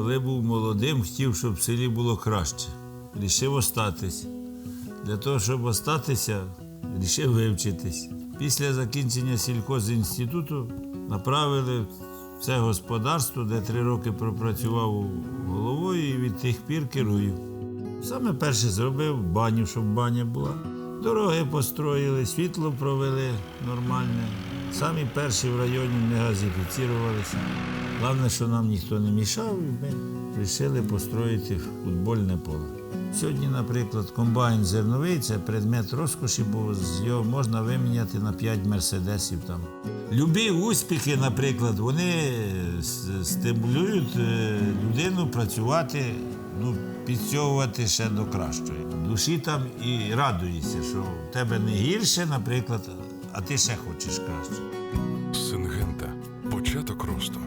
Коли був молодим, хотів, щоб в селі було краще. Рішив остатись. Для того, щоб остатися, рішив вивчитись. Після закінчення сільхозінституту направили це господарство, де три роки пропрацював головою і від тих пір керую. Саме перше зробив баню, щоб баня була. Дороги построїли, світло провели нормальне. Самі перші в районі не газифіцірувалися. Головне, що нам ніхто не мішав, і ми вирішили построїти футбольне поле. Сьогодні, наприклад, комбайн зерновий це предмет розкоші, бо з його можна виміняти на 5 мерседесів. Там. Любі успіхи, наприклад, вони стимулюють е, людину працювати, ну, підсьовувати ще до кращої. Душі там і радуєшся, що в тебе не гірше, наприклад, а ти ще хочеш краще. Сингента. Початок росту.